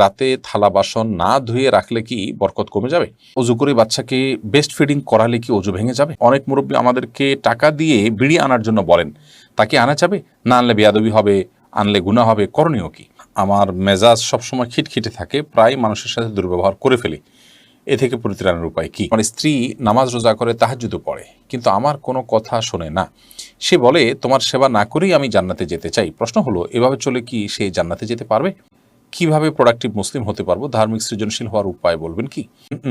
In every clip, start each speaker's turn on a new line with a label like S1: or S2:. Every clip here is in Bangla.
S1: রাতে থালা বাসন না ধুয়ে রাখলে কি বরকত কমে যাবে? অজু করে বাচ্চাকে বেস্ট ফিডিং করালে কি অজু ভেঙে যাবে? অনেক মুরব্বী আমাদেরকে টাকা দিয়ে বিড়ি আনার জন্য বলেন, তাকে আনা যাবে? না আনলে বেয়াদবি হবে, আনলে গুণা হবে, করণীয় কি? আমার মেজাজ সবসময় খিটখিটে থাকে, প্রায় মানুষের সাথে দুর্ব্যবহার করে ফেলি। এ থেকে পরিত্রাণের উপায় কি? আমার স্ত্রী নামাজ রোজা করে তাহাজুদও পড়ে, কিন্তু আমার কোনো কথা শোনে না। সে বলে, তোমার সেবা না করেই আমি জান্নাতে যেতে চাই। প্রশ্ন হলো, এভাবে চলে কি সে জান্নাতে যেতে পারবে? কীভাবে প্রোডাক্টিভ মুসলিম হতে পারব? ধার্মিক সৃজনশীল হওয়ার উপায় বলবেন কি?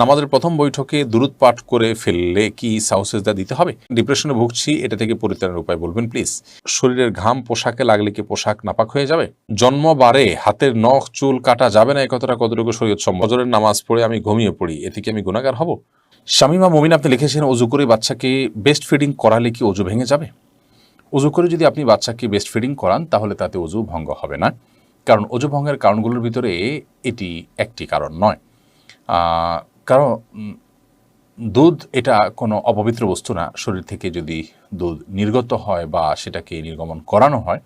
S1: নামাজের প্রথম বৈঠকে দূরত পাঠ করে ফেললে কি সাউসেজদা দিতে হবে? ডিপ্রেশনে ভুগছি, এটা থেকে পরিত্রাণের উপায় বলবেন প্লিজ শরীরের ঘাম পোশাকে লাগলে কি পোশাক নাপাক হয়ে যাবে? জন্ম জন্মবারে হাতের নখ, চুল কাটা যাবে না এই কথাটা কতটুকু শরীয়ত সম্মজরের নামাজ পড়ে আমি ঘুমিয়ে পড়ি এতে কি আমি গুণাগার হব? শামিমা মমিন, আপনি লিখেছেন অজু করে বাচ্চাকে বেস্ট ফিডিং করালে কি অজু ভেঙে যাবে? অজু করে যদি আপনি বাচ্চাকে বেস্ট ফিডিং করান, তাহলে তাতে অজু ভঙ্গ হবে না। কারণ অজু ভঙ্গের কারণগুলোর ভিতরে এটি একটি কারণ নয়। কারণ দুধ এটা কোনো অপবিত্র বস্তু না। শরীর থেকে যদি দুধ নির্গত হয় বা সেটাকে নির্গমন করানো হয়,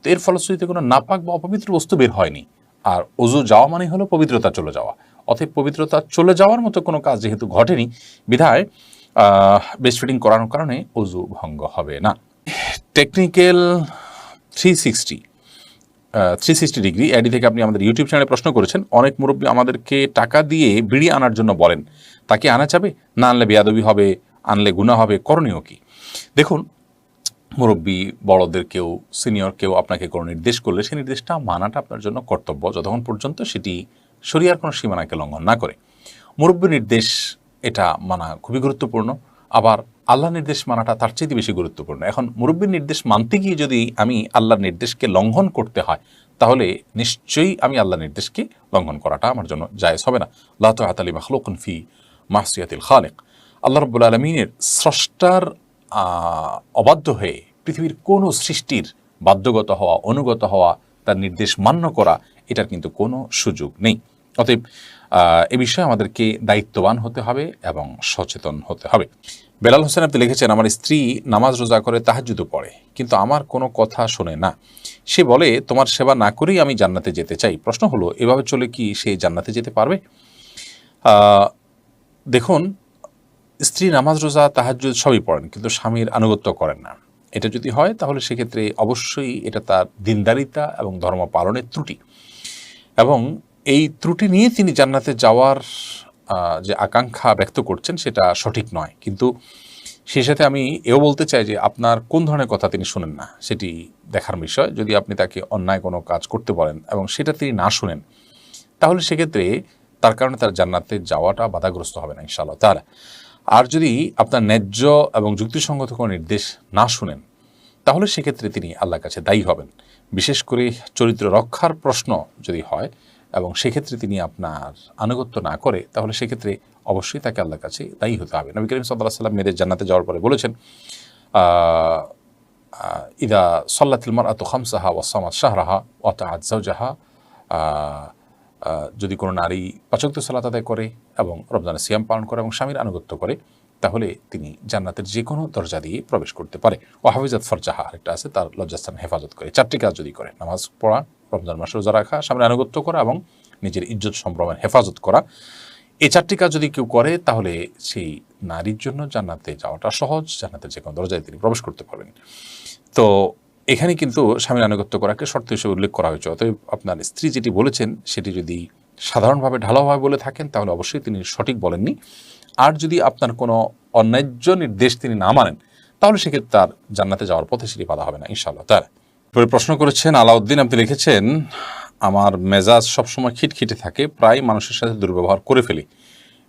S1: তো এর ফলশ্রুতিতে কোনো নাপাক বা অপবিত্র বস্তু বের হয়নি। আর অজু যাওয়া মানে হলো পবিত্রতা চলে যাওয়া। অতএব পবিত্রতা চলে যাওয়ার মতো কোনো কাজ যেহেতু ঘটেনি, বিধায় বেস্ট ফিটিং করানোর কারণে অজু ভঙ্গ হবে না। Technical three sixty three sixty degree Adi থেকে আপনি আমাদের ইউটিউব চ্যানেলে প্রশ্ন করেছেন, অনেক মুরব্বী আমাদেরকে টাকা দিয়ে বিড়ি আনার জন্য বলেন, তাকে আনা যাবে? না আনলে বেয়াদবি হবে, আনলে গুণা হবে, করণীয় কি? দেখুন, মুরব্বী বড়দের কেউ সিনিয়র কেউ আপনাকে কোনো নির্দেশ করলে সেই নির্দেশটা মানাটা আপনার জন্য কর্তব্য, যতক্ষণ পর্যন্ত সেটি শরিয়ার কোনো সীমানাকে লঙ্ঘন না করে। মুরব্বী নির্দেশ এটা মানা খুবই গুরুত্বপূর্ণ। আবার আল্লাহ নির্দেশ মানাটা তার চেয়ে বেশি গুরুত্বপূর্ণ। এখন মুরব্বীর নির্দেশ মানতে গিয়ে যদি আমি আল্লাহর নির্দেশকে লঙ্ঘন করতে হয়, তাহলে নিশ্চয়ই আমি আল্লাহ নির্দেশকে লঙ্ঘন করাটা আমার জন্য জায়েজ হবে না। আল্লাহ তালি মাখলুকন ফি মাহসিয়াতিল খালেক। আল্লাহ রব্বুল আলমিনের স্রষ্টার অবাধ্য হয়ে পৃথিবীর কোনো সৃষ্টির বাধ্যগত হওয়া, অনুগত হওয়া, তার নির্দেশ মান্য করা, এটার কিন্তু কোনো সুযোগ নেই। অতএব এ বিষয়ে আমাদেরকে দায়িত্ববান হতে হবে এবং সচেতন হতে হবে। বেলাল হোসেন আপনি লিখেছেন, আমার স্ত্রী নামাজ রোজা করে তাহাজুদও পড়ে, কিন্তু আমার কোনো কথা শোনে না। সে বলে, তোমার সেবা না করেই আমি জান্নাতে যেতে চাই। প্রশ্ন হলো, এভাবে চলে কি সে জান্নাতে যেতে পারবে? দেখুন, স্ত্রী নামাজ রোজা, তাহাজ্জুদ সবই পড়েন, কিন্তু স্বামীর আনুগত্য করেন না। এটা যদি হয়, তাহলে সেক্ষেত্রে অবশ্যই এটা তার দিনদারিতা এবং ধর্ম পালনের ত্রুটি। এবং এই ত্রুটি নিয়ে তিনি জান্নাতে যাওয়ার যে আকাঙ্ক্ষা ব্যক্ত করছেন সেটা সঠিক নয়। কিন্তু সেই সাথে আমি এও বলতে চাই যে আপনার কোন ধরনের কথা তিনি শুনেন না, সেটি দেখার বিষয়। যদি আপনি তাকে অন্যায় কোনো কাজ করতে বলেন এবং সেটা তিনি না শুনেন, তাহলে সেক্ষেত্রে তার কারণে তার জান্নাতে যাওয়াটা বাধাগ্রস্ত হবে না ইনশাআল্লাহ। তার, আর যদি আপনার ন্যায্য এবং যুক্তিসঙ্গত কোনো নির্দেশ না শুনেন, তাহলে সেক্ষেত্রে তিনি আল্লাহর কাছে দায়ী হবেন। বিশেষ করে চরিত্র রক্ষার প্রশ্ন যদি হয় এবং সেক্ষেত্রে তিনি আপনার আনুগত্য না করে, তাহলে সেক্ষেত্রে অবশ্যই তাকে আল্লাহর কাছে দায়ী হতে হবে। নবী করিম সাল্লাহ সাল্লাম মেয়েদের জান্নাতে যাওয়ার পরে বলেছেন ইদা সল্লাতিল মার আত খামসাহা ওয়াসামাত শাহরাহা ওয়াতা আজাহা যদি কোনো নারী পাচক্ত সালাত আদায় করে এবং রমজানের সিয়াম পালন করে এবং স্বামীর আনুগত্য করে, তাহলে তিনি জান্নাতের যে কোনো দরজা দিয়ে প্রবেশ করতে পারে। ও হাফিজাত ফরজাহা, আরেকটা আছে, তার লজ্জাস্থান হেফাজত করে। চারটি কাজ যদি করে, নামাজ পড়া রমজান মাসে রোজা রাখা স্বামীর আনুগত্য করা এবং নিজের ইজ্জত সম্ভ্রমের হেফাজত করা। এই চারটি কাজ যদি কেউ করে, তাহলে সেই নারীর জন্য জান্নাতে যাওয়াটা সহজ, জান্নাতে যে কোনো দরজায় তিনি প্রবেশ করতে পারবেন। তো এখানে কিন্তু স্বামীর আনুগত্য করাকে শর্ত হিসেবে উল্লেখ করা হয়েছে। অতএব আপনার স্ত্রী যেটি বলেছেন, সেটি যদি সাধারণভাবে ঢালাওভাবে বলে থাকেন, তাহলে অবশ্যই তিনি সঠিক বলেননি। আর যদি আপনার কোনো অন্যায্য নির্দেশ তিনি না মানেন, তাহলে সেক্ষেত্রে তার জান্নাতে যাওয়ার পথে সেটি বাধা হবে না, ইনশাআল্লাহ। তার এরপরে প্রশ্ন করেছেন, আলাউদ্দিন, আপনি লিখেছেন, আমার মেজাজ সবসময় খিটখিটে থাকে, প্রায় মানুষের সাথে দুর্ব্যবহার করে ফেলি।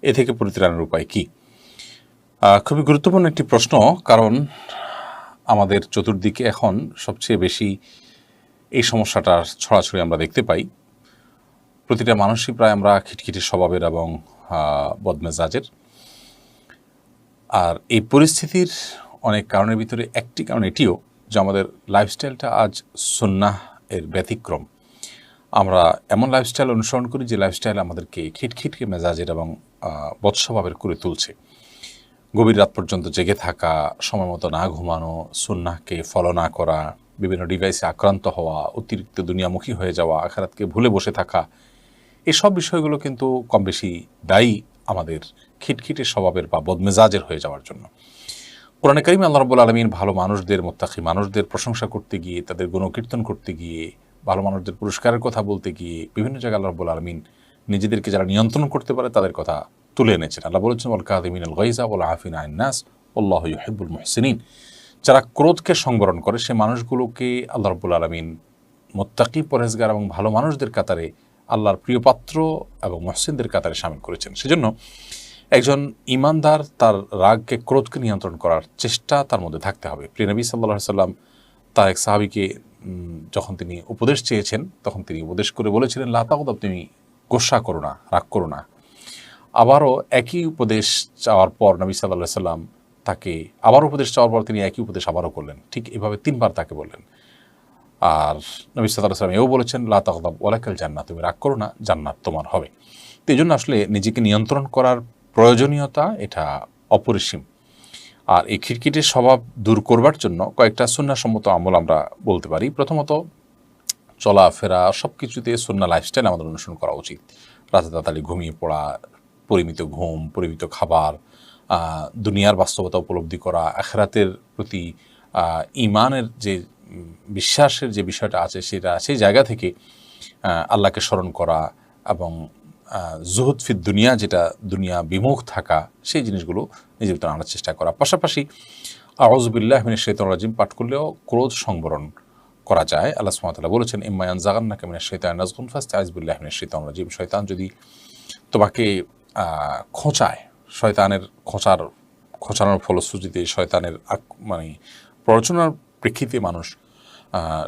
S1: এ থেকে পরিত্রাণের উপায় কি? খুবই গুরুত্বপূর্ণ একটি প্রশ্ন, কারণ আমাদের চতুর্দিকে এখন সবচেয়ে বেশি এই সমস্যাটার ছড়াছড়ি আমরা দেখতে পাই। প্রতিটা মানুষই প্রায় আমরা খিটখিটে স্বভাবের এবং বদমেজাজের। আর এই পরিস্থিতির অনেক কারণের ভিতরে একটি কারণ এটিও যে আমাদের লাইফস্টাইলটা আজ সুন্নাহ এর ব্যতিক্রম। আমরা এমন লাইফস্টাইল অনুসরণ করি যে লাইফস্টাইল আমাদেরকে খিটখিটকে মেজাজের এবং বৎসভাবের করে তুলছে। গভীর রাত পর্যন্ত জেগে থাকা, সময় মতো না ঘুমানো, সুন্নাহকে ফলো না করা, বিভিন্ন ডিভাইসে আক্রান্ত হওয়া, অতিরিক্ত দুনিয়ামুখী হয়ে যাওয়া, আখারাতকে ভুলে বসে থাকা, এসব বিষয়গুলো কিন্তু কম বেশি দায়ী আমাদের খিটখিটে স্বভাবের বা বদমেজাজের হয়ে যাওয়ার জন্য। কোরআনে করিম আল্লাহ রব্বুল আলমিন ভালো মানুষদের, মোত্তাকি মানুষদের প্রশংসা করতে গিয়ে, তাদের গুণকীর্তন করতে গিয়ে, ভালো মানুষদের পুরস্কারের কথা বলতে গিয়ে বিভিন্ন জায়গায় আল্লাহ রব্বুল আলমিন নিজেদেরকে যারা নিয়ন্ত্রণ করতে পারে তাদের কথা তুলে এনেছেন। আল্লাহ বলেছেন ওল কাদিমিন আল গাইজা ওল আফিন আইনাস উল্লাহ ইহিবুল মহসিনিন। যারা ক্রোধকে সংবরণ করে, সে মানুষগুলোকে আল্লাহ রব্বুল আলমিন মোত্তাকি পরেজগার এবং ভালো মানুষদের কাতারে আল্লাহর প্রিয় পাত্র এবং মহসিনদের কাতারে সামিল করেছেন। সেজন্য একজন ইমানদার তার রাগকে ক্রোধকে নিয়ন্ত্রণ করার চেষ্টা তার মধ্যে থাকতে হবে। প্রিয়নবী সাল্লাহ সাল্লাম তার এক সাহাবিকে যখন তিনি উপদেশ চেয়েছেন, তখন তিনি উপদেশ করে বলেছিলেন লাতাকদাব তুমি গোসা করো না, রাগ করো না। আবারও একই উপদেশ চাওয়ার পর নবী সাল্লাহ সাল্লাম তাকে আবার উপদেশ চাওয়ার পর তিনি একই উপদেশ আবারও করলেন। ঠিক এভাবে তিনবার তাকে বললেন। আর নবী সাল্লাহ সাল্লাম এও বলেছেন লাতাকদাব ওলাকাল জান্নাত, তুমি রাগ করো না, জান্নাত তোমার হবে। তো এই জন্য আসলে নিজেকে নিয়ন্ত্রণ করার প্রয়োজনীয়তা এটা অপরিসীম। আর এই খিটখিটের স্বভাব দূর করবার জন্য কয়েকটা সুন্নাসম্মত আমল আমরা বলতে পারি। প্রথমত, চলাফেরা সব কিছুতে সুন্না লাইফস্টাইল আমাদের অনুসরণ করা উচিত। রাতে তাড়াতাড়ি ঘুমিয়ে পড়া, পরিমিত ঘুম, পরিমিত খাবার দুনিয়ার বাস্তবতা উপলব্ধি করা, আখরাতের প্রতি ইমানের যে, বিশ্বাসের যে বিষয়টা আছে, সেটা, সেই জায়গা থেকে আল্লাহকে স্মরণ করা এবং জুহুদ ফিদ দুনিয়া, যেটা দুনিয়া বিমুখ থাকা, সেই জিনিসগুলো নিজের ভিতরে আনার চেষ্টা করা। পাশাপাশি আওয়াজবিল্লাহ মিনের শৈতন রাজিম, পাঠ করলেও ক্রোধ সংবরণ করা যায়। আল্লাহ সুমাতাল্লাহ বলেছেন ইম্মায়ান জাগান্না কেমিনের শৈতান নাজগুন ফাস্ট আজবুল্লাহ মিনের শৈতন রাজিম। শয়তান যদি তোমাকে খোঁচায়, শয়তানের খোঁচার, খোঁচানোর ফলশ্রুতিতে শয়তানের মানে প্ররোচনার প্রেক্ষিতে মানুষ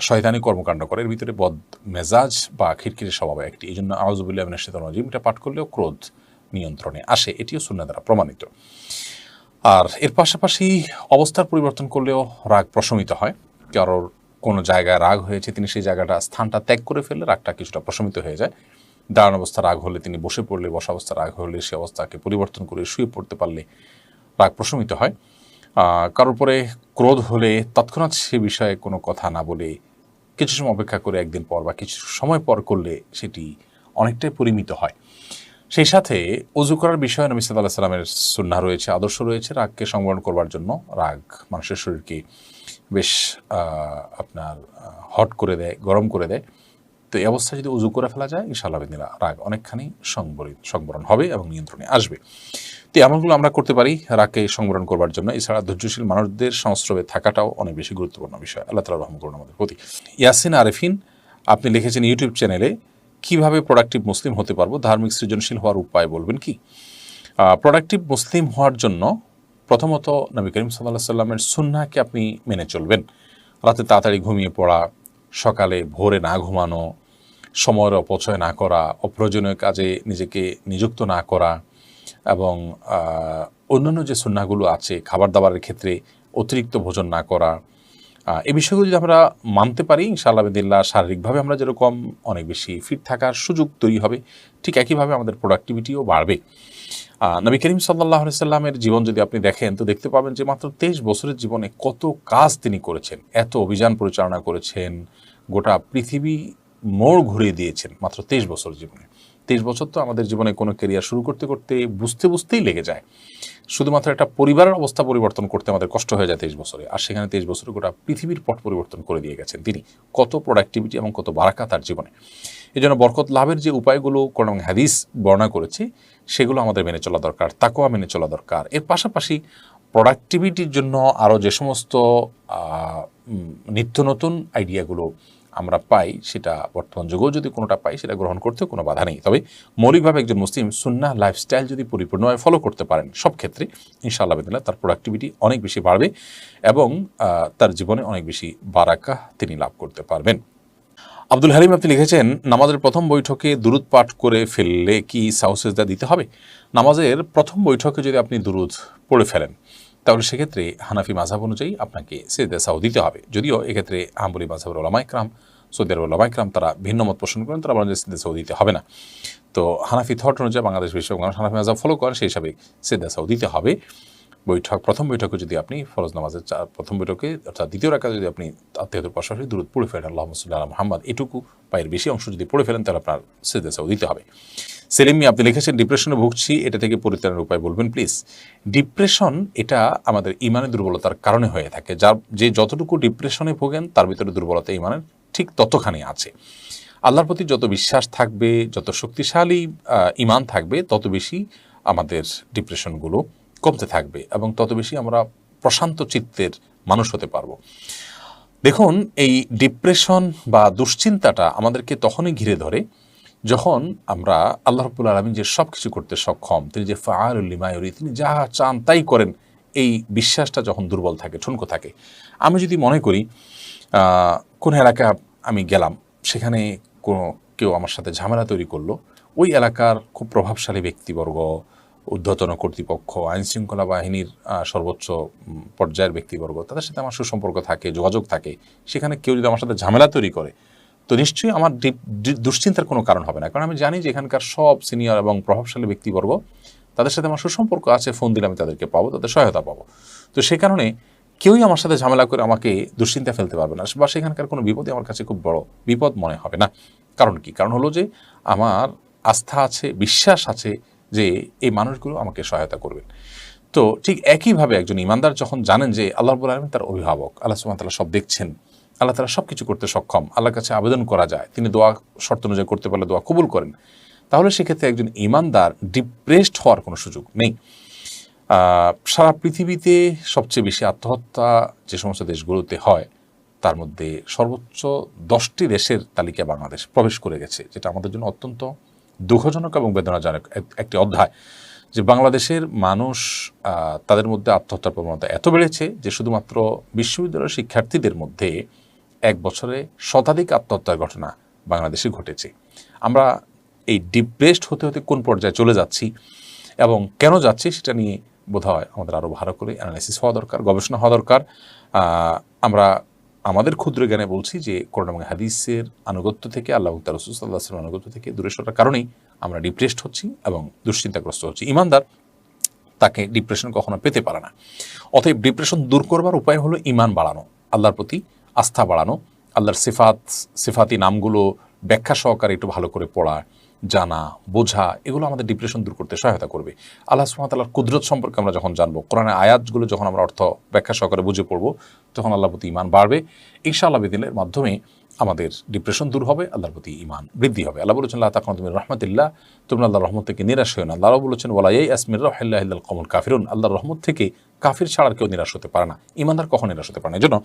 S1: শয়তানি কর্মকাণ্ড করে। এর ভিতরে বদ মেজাজ বা খিরখিরে স্বভাব একটি। এই জন্য শৈতন রাজিম। এটা পাঠ করলেও ক্রোধ নিয়ন্ত্রণে আসে। এটিও শূন্য দ্বারা প্রমাণিত। আর এর পাশাপাশি অবস্থার পরিবর্তন করলেও রাগ প্রশমিত হয়। কারোর কোনো জায়গায় রাগ হয়েছে, তিনি সেই জায়গাটা, স্থানটা ত্যাগ করে ফেললে রাগটা কিছুটা প্রশমিত হয়ে যায়। দাঁড়ান অবস্থা, রাগ হলে তিনি বসে পড়লে, বসা অবস্থা, রাগ হলে সে অবস্থাকে পরিবর্তন করে শুয়ে পড়তে পারলে রাগ প্রশমিত হয়। কারোর পরে ক্রোধ হলে তৎক্ষণাৎ সে বিষয়ে কোনো কথা না বলে কিছু সময় অপেক্ষা করে একদিন পর বা কিছু সময় পর করলে সেটি অনেকটাই পরিমিত হয়। সেই সাথে অজু করার বিষয়ে নবী সাল্লাহ সাল্লামের সুন্না রয়েছে, আদর্শ রয়েছে। রাগকে সংবরণ করবার জন্য রাগ মানুষের শরীরকে বেশ আপনার হট করে দেয়, গরম করে দেয়। তো এই অবস্থায় যদি উজু করে ফেলা যায়, ইনশাআল্লাহ রাগ অনেকখানি সংবরিত, সংবরণ হবে এবং নিয়ন্ত্রণে আসবে। তো এই আমলগুলো আমরা করতে পারি রাগকে সংবরণ করবার জন্য। এছাড়া ধৈর্যশীল মানুষদের সংস্রবে থাকাটাও অনেক বেশি গুরুত্বপূর্ণ বিষয়। আল্লাহ তালা রহম করুন আমাদের প্রতি। ইয়াসিন আরেফিন, আপনি লিখেছেন ইউটিউব চ্যানেলে, কীভাবে প্রোডাক্টিভ মুসলিম হতে পারব? ধার্মিক সৃজনশীল হওয়ার উপায় বলবেন কি? প্রোডাক্টিভ মুসলিম হওয়ার জন্য প্রথমত নবী করিম সাল্লাহ সাল্লামের সুন্নাকে আপনি মেনে চলবেন। রাতে তাড়াতাড়ি ঘুমিয়ে পড়া, সকালে ভোরে না ঘুমানো, সময়ের অপচয় না করা, অপ্রয়োজনীয় কাজে নিজেকে নিযুক্ত না করা এবং অন্যান্য যে সুন্নাগুলো আছে খাবার দাবারের ক্ষেত্রে অতিরিক্ত ভোজন না করা এই বিষয়গুলো যদি আমরা মানতে পারি, ইনশাআল্লাহ বিদিল্লা শারীরিকভাবে আমরা যেরকম অনেক বেশি ফিট থাকার সুযোগ তৈরি হবে, ঠিক একইভাবে আমাদের প্রোডাক্টিভিটিও বাড়বে। নবী করিম সাল্লাহ সাল্লামের জীবন যদি আপনি দেখেন, তো দেখতে পাবেন যে মাত্র তেইশ বছরের জীবনে কত কাজ তিনি করেছেন। এত অভিযান পরিচালনা করেছেন, গোটা পৃথিবী মোড় ঘুরিয়ে দিয়েছেন মাত্র তেইশ বছর জীবনে। তেইশ বছর তো আমাদের জীবনে কোনো কেরিয়ার শুরু করতে করতে বুঝতে বুঝতেই লেগে যায়। শুধুমাত্র একটা পরিবারের অবস্থা পরিবর্তন করতে আমাদের কষ্ট হয়ে যায় তেইশ বছরে। আর সেখানে তেইশ বছরে গোটা পৃথিবীর পট পরিবর্তন করে দিয়ে গেছেন তিনি। কত প্রোডাক্টিভিটি এবং কত বারাকা তার জীবনে। এই জন্য বরকত লাভের যে উপায়গুলো কোরআন হাদিস বর্ণনা করেছে, সেগুলো আমাদের মেনে চলা দরকার তাকেও মেনে চলা দরকার। এর পাশাপাশি প্রোডাক্টিভিটির জন্য আরও যে সমস্ত নিত্য নতুন আইডিয়াগুলো আমরা পাই, সেটা বর্তমান যুগেও যদি কোনোটা পাই, সেটা গ্রহণ করতে কোনো বাধা নেই। তবে মৌলিকভাবে একজন মুসলিম সুন্না লাইফস্টাইল যদি পরিপূর্ণভাবে ফলো করতে পারেন, সব ক্ষেত্রে ইনশাআল্লাহ বিদিল্লাহ তার প্রোডাক্টিভিটি অনেক বেশি বাড়বে এবং তার জীবনে অনেক বেশি বারাকা তিনি লাভ করতে পারবেন। আব্দুল হালিম আপনি লিখেছেন, নামাজের প্রথম বৈঠকে দুরুদ পাঠ করে ফেললে কি সাউসেজদা দিতে হবে? নামাজের প্রথম বৈঠকে যদি আপনি দুরুদ পড়ে ফেলেন তাহলে সেক্ষেত্রে হানাফি মাঝাব অনুযায়ী আপনাকে সেজদা সাউ দিতে হবে। যদিও এক্ষেত্রে আম্বলি মাঝাবের ওলামাইকরাম সৌদি আরবের ওলামাইকরাম তারা ভিন্ন মত পোষণ করেন, তারা বলেন যে সেজদা সাউ দিতে হবে না। তো হানাফি থট অনুযায়ী বাংলাদেশ বিশ্ব হানাফি মাঝাব ফলো করেন, সেই হিসাবে সেজদা সাউ দিতে হবে। বৈঠক, প্রথম বৈঠকে যদি আপনি ফরজ নামাজের প্রথম বৈঠকে অর্থাৎ দ্বিতীয় রাখা যদি আপনি আত্মীয়তার পাশাপাশি দূরত পড়ে ফেলেন আল্লাহ সাল্লাহ মোহাম্মদ, এটুকু পায়ের বেশি অংশ যদি পড়ে ফেলেন, তাহলে আপনার সেদে সাউ দিতে হবে। সেলিম আপনি লিখেছেন, ডিপ্রেশনে ভুগছি, এটা থেকে পরিত্রাণের উপায় বলবেন প্লিজ ডিপ্রেশন এটা আমাদের ইমানের দুর্বলতার কারণে হয়ে থাকে। যার, যে যতটুকু ডিপ্রেশনে ভোগেন, তার ভিতরে দুর্বলতা ইমানের ঠিক ততখানি আছে। আল্লাহর প্রতি যত বিশ্বাস থাকবে, যত শক্তিশালী ইমান থাকবে, তত বেশি আমাদের ডিপ্রেশনগুলো কমতে থাকবে এবং তত বেশি আমরা প্রশান্ত চিত্তের মানুষ হতে পারব। দেখুন, এই ডিপ্রেশন বা দুশ্চিন্তাটা আমাদেরকে তখনই ঘিরে ধরে যখন আমরা আল্লাহ রব্বুল আলমিন যে সব কিছু করতে সক্ষম, তিনি যে ফাআলিমায়ুরি তিনি যা চান তাই করেন, এই বিশ্বাসটা যখন দুর্বল থাকে, ঠুনকো থাকে। আমি যদি মনে করি কোন এলাকা আমি গেলাম, সেখানে কোনো কেউ আমার সাথে ঝামেলা তৈরি করল, ওই এলাকার খুব প্রভাবশালী ব্যক্তিবর্গ, ঊর্ধ্বতন কর্তৃপক্ষ, আইনশৃঙ্খলা বাহিনীর সর্বোচ্চ পর্যায়ের ব্যক্তিবর্গ, তাদের সাথে আমার সুসম্পর্ক থাকে, যোগাযোগ থাকে, সেখানে কেউ যদি আমার সাথে ঝামেলা তৈরি করে তো নিশ্চয়ই আমার দুশ্চিন্তার কোনো কারণ হবে না। কারণ আমি জানি যে এখানকার সব সিনিয়র এবং প্রভাবশালী ব্যক্তিবর্গ, তাদের সাথে আমার সুসম্পর্ক আছে ফোন দিলে আমি তাদেরকে পাবো, তাদের সহায়তা পাবো। তো সে কারণে কেউই আমার সাথে ঝামেলা করে আমাকে দুশ্চিন্তা ফেলতে পারবে না। বা সেখানকার কোনো বিপদই আমার কাছে খুব বড় বিপদ মনে হবে না। কারণ কি? কারণ হলো যে আমার আস্থা আছে, বিশ্বাস আছে যে এই মানুষগুলো আমাকে সহায়তা করবেন। তো ঠিক একইভাবে একজন ইমানদার যখন জানেন যে আল্লাহ আলমিন তার অভিভাবক, আল্লাহ ওয়া তাআলা সব দেখছেন আল্লাহ তালা সব কিছু করতে সক্ষম, আল্লাহর কাছে আবেদন করা যায়, তিনি দোয়া, শর্ত অনুযায়ী করতে পারলে দোয়া কবুল করেন। তাহলে সেক্ষেত্রে একজন ইমানদার ডিপ্রেসড হওয়ার কোনো সুযোগ নেই। সারা পৃথিবীতে সবচেয়ে বেশি আত্মহত্যা যে সমস্ত দেশগুলোতে হয়, তার মধ্যে সর্বোচ্চ দশটি দেশের তালিকায় বাংলাদেশ প্রবেশ করে গেছে, যেটা আমাদের জন্য অত্যন্ত দুঃখজনক এবং বেদনাজনক এক- একটি অধ্যায়। যে বাংলাদেশের মানুষ তাদের মধ্যে আত্মহত্যার প্রবণতা এত বেড়েছে যে শুধুমাত্র বিশ্ববিদ্যালয়ের শিক্ষার্থীদের মধ্যে এক বছরে শতাধিক আত্মহত্যার ঘটনা বাংলাদেশে ঘটেছে। আমরা এই ডিপ্রেসড হতে হতে কোন পর্যায়ে চলে যাচ্ছি এবং কেন যাচ্ছি সেটা নিয়ে বোধ হয় আমাদের আরও ভালো করে অ্যানালাইসিস হওয়া দরকার, গবেষণা হওয়া দরকার। আমরা আমাদের ক্ষুদ্র জ্ঞানে বলছি যে করোনা এবং হাদিসের আনুগত্য থেকে, আল্লাহ তার রসুল্লাহ আনুগত্য থেকে দূরে সরার কারণেই আমরা ডিপ্রেসড হচ্ছি এবং দুশ্চিন্তাগ্রস্ত হচ্ছি। ইমানদার তাকে ডিপ্রেশন কখনো পেতে পারে না। অতএব ডিপ্রেশন দূর করবার উপায় হলো ইমান বাড়ানো, আল্লাহর প্রতি আস্থা বাড়ানো। আল্লাহর সিফাত, সিফাতি নামগুলো ব্যাখ্যা সহকারে একটু ভালো করে পড়া, জানা, বোঝা, এগুলো আমাদের ডিপ্রেশন দূর করতে সহায়তা করবে। আল্লাহ সুহামতাল্লাহর কুদরত সম্পর্কে আমরা যখন জানব কোরআনে আয়াতগুলো যখন আমরা অর্থ ব্যাখ্যা সহকারে বুঝে পড়ব, তখন আল্লাহ প্রতি ইমান বাড়বে। ইনশাআল্লাহ বিদিনের মাধ্যমে আমাদের ডিপ্রেশন দূর হবে, আল্লাহর প্রতি ইমান বৃদ্ধি হবে। আল্লাহ বলেছেন আল্লাহ তাকন তুমি রহমতুল্লাহ। তোমরা আল্লাহ রহমত থেকে নিরাশ হয়ে না। আল্লাহ বলেছেন ওয়ালাই আসমির রহিল্লাহ কমল কাফিরুন। আল্লাহর রহমত থেকে কাফির ছাড়ার কেউ নিরাশ হতে পারে না। ইমানদার কখন নিরাশ হতে পারে না। এই জন্য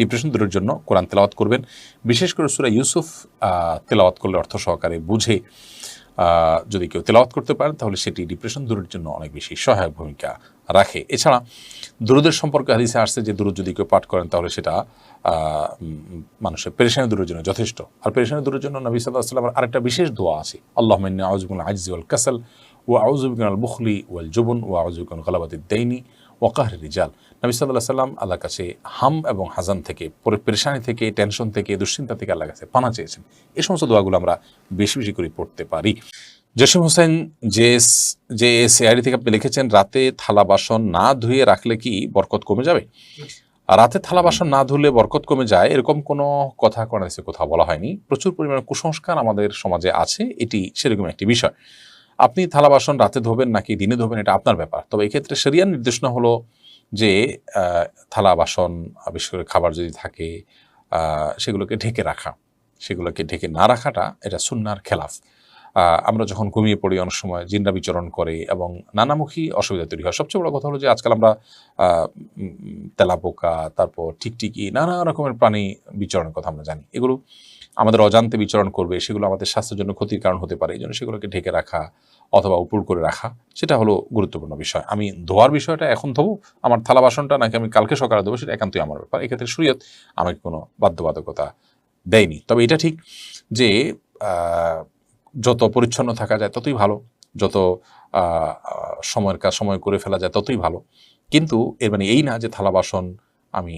S1: ডিপ্রেশন দূরের জন্য কোরআন তেলাওয়াত করবেন। বিশেষ করে সুরা ইউসুফ তেলাওয়াত করলে অর্থ সহকারে বুঝে যদি কেউ তেলাওয়াত করতে পারেন, তাহলে সেটি ডিপ্রেশন দূরের জন্য অনেক বেশি সহায়ক ভূমিকা রাখে। এছাড়া দুরুদের সম্পর্কে হাদিসে আসছে যে দুরুদ যদি কেউ পাঠ করেন, তাহলে সেটা মানুষের পেরেশানি দূরের জন্য যথেষ্ট। আর পেরেশানি দূরের জন্য নবী সাল্লাহ সাল্লামের আরেকটা বিশেষ দোয়া আছে। আল্লাহ মিন্নি ওয়াল কাসাল ও আউজুবিন আল বুখলি ওয়াল জুবন ও আউজুবিন গালাবাদ দাইনি ওয়াকাহ রিজাল। নবী সাল্লাহ সাল্লাম আল্লাহর কাছে হাম এবং হাজান থেকে, পরে- পেরেশানি থেকে, টেনশন থেকে, দুশ্চিন্তা থেকে আল্লাহর কাছে পানা চেয়েছেন। এই সমস্ত দোয়াগুলো আমরা বেশি বেশি করে পড়তে পারি। জসিম হোসেন যে যে সিআইডি থেকে আপনি লিখেছেন, রাতে থালা বাসন না ধুয়ে রাখলে কি বরকত কমে যাবে? রাতে থালা বাসন না ধুলে বরকত কমে যায়, এরকম কোনো কথা কোরআনে কোথাও বলা হয়নি। প্রচুর পরিমাণে কুসংস্কার আমাদের সমাজে আছে, এটি সেরকম একটি বিষয়। আপনি থালা বাসন রাতে ধোবেন নাকি দিনে ধোবেন, এটা আপনার ব্যাপার। তবে এক্ষেত্রে সেরিয়ার নির্দেশনা হলো যে থালা বাসন, বিশেষ করে খাবার যদি থাকে সেগুলোকে ঢেকে রাখা। সেগুলোকে ঢেকে না রাখাটা এটা সুন্নার খেলাফ। আমরা যখন ঘুমিয়ে পড়ি অনেক সময় জিনরা বিচরণ করে এবং নানামুখী অসুবিধা তৈরি হয়। সবচেয়ে বড় কথা হলো যে আজকাল আমরা তেলাপোকা, তারপর টিকটিকি, নানা রকমের প্রাণী বিচরণের কথা আমরা জানি। এগুলো আমাদের অজান্তে বিচরণ করবে, সেগুলো আমাদের স্বাস্থ্যের জন্য ক্ষতির কারণ হতে পারে, এই জন্য সেগুলোকে ঢেকে রাখা অথবা উপর করে রাখা, সেটা হলো গুরুত্বপূর্ণ বিষয়। আমি ধোয়ার বিষয়টা এখন ধোবো, আমার থালা বাসনটা নাকি আমি কালকে সকালে দেবো সেটা একান্তই আমার ব্যাপার। এক্ষেত্রে শরীয়ত আমাকে কোনো বাধ্যবাধকতা দেয়নি। তবে এটা ঠিক যে যত পরিচ্ছন্ন থাকা যায় ততই ভালো, যত সময়ের কাজ সময় করে ফেলা যায় ততই ভালো। কিন্তু এর মানে এই না যে থালা বাসন আমি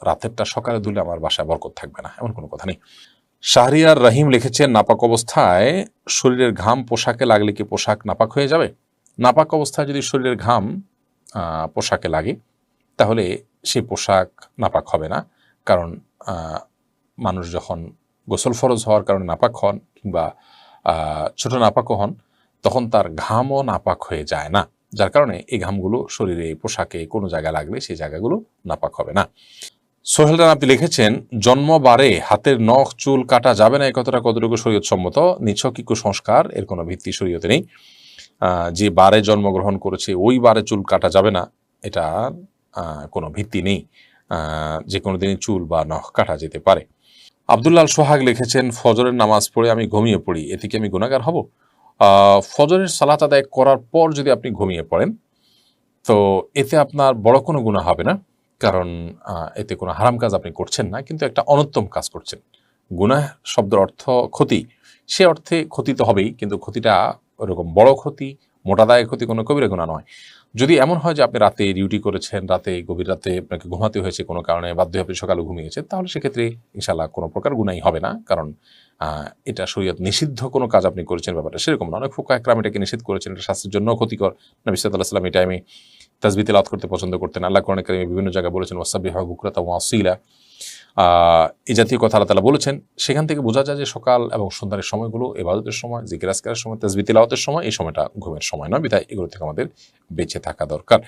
S1: রাতেরটা সকালে ধুলে আমার বাসায় বরকত থাকবে না, এমন কোনো কথা নেই। শাহরিয়ার রহিম লিখেছেন, নাপাক অবস্থায় শরীরের ঘাম পোশাকে লাগলে কি পোশাক নাপাক হয়ে যাবে? নাপাক অবস্থায় যদি শরীরের ঘাম পোশাকে লাগে, তাহলে সেই পোশাক নাপাক হবে না। কারণ মানুষ যখন গোসল ফরজ হওয়ার কারণে নাপাক হন কিংবা ছোট নাপাকও হন, তখন তার ঘামও নাপাক হয়ে যায় না। যার কারণে এই ঘামগুলো শরীরে, পোশাকে কোনো জায়গায় লাগলে সেই জায়গাগুলো নাপাক হবে না। সোহেল রান আপনি লিখেছেন, জন্মবারে হাতের নখ, চুল কাটা যাবে না এই কথাটা কতটুকু শরীয়ত সম্মত নিছক কুসংস্কার এর কোনো ভিত্তি শরীয়তে নেই। যে বারে জন্মগ্রহণ করেছে, ওই বারে চুল কাটা যাবে না, এটা কোনো ভিত্তি নেই। যে কোনো দিনই চুল বা নখ কাটা যেতে পারে। আবদুল্লাল সোহাগ লিখেছেন, ফজরের নামাজ পড়ে আমি ঘুমিয়ে পড়ি, এতে কি আমি গুণাগার হব? ফজরের সালাত আদায় করার পর যদি আপনি ঘুমিয়ে পড়েন, তো এতে আপনার বড় কোনো গুণা হবে না, কারণ এতে কোনো হারাম কাজ আপনি করছেন না, কিন্তু একটা অনুত্তম কাজ করছেন। গুনাহ শব্দের অর্থ ক্ষতি, সে অর্থে ক্ষতি তো হবেই, কিন্তু ক্ষতিটা ওরকম বড় ক্ষতি, মোটা দায়ের ক্ষতি কোনো কবিরা গুণা নয়। যদি এমন হয় যে আপনি রাতে ডিউটি করেছেন, রাতে গভীর রাতে আপনাকে ঘুমাতে হয়েছে কোনো কারণে, বাধ্য হয়ে আপনি সকালে ঘুমিয়েছেন, তাহলে সেক্ষেত্রে ইনশাল্লাহ কোনো প্রকার গুণাই হবে না। কারণ এটা শরীয়ত নিষিদ্ধ কোনো কাজ আপনি করেছেন ব্যাপারটা সেরকম না। অনেক ফুকা একরাম এটাকে নিষেধ করেছেন, এটা স্বাস্থ্যের জন্য ক্ষতিকর। নবী সাল্লাহ সাল্লাম এই টাইমে তাজবি তেলাওয়াত করতে পছন্দ করতেন। আল্লাহ কোরআন কারিমে বিভিন্ন জায়গায় বলেছেন ওয়াসাবি ওয়াসাবিহ বুকরাতা ওয়াসিলা। এই জাতীয় কথা আল্লাহ তালা বলেছেন, সেখান থেকে বোঝা যায় যে সকাল এবং সন্ধ্যার সময়গুলো এবাদতের সময় জিকিরাজকারের সময় তাজবি তেলাওয়াতের সময়, এই সময়টা ঘুমের সময় নয়, বিধায় এগুলো থেকে আমাদের বেঁচে থাকা দরকার।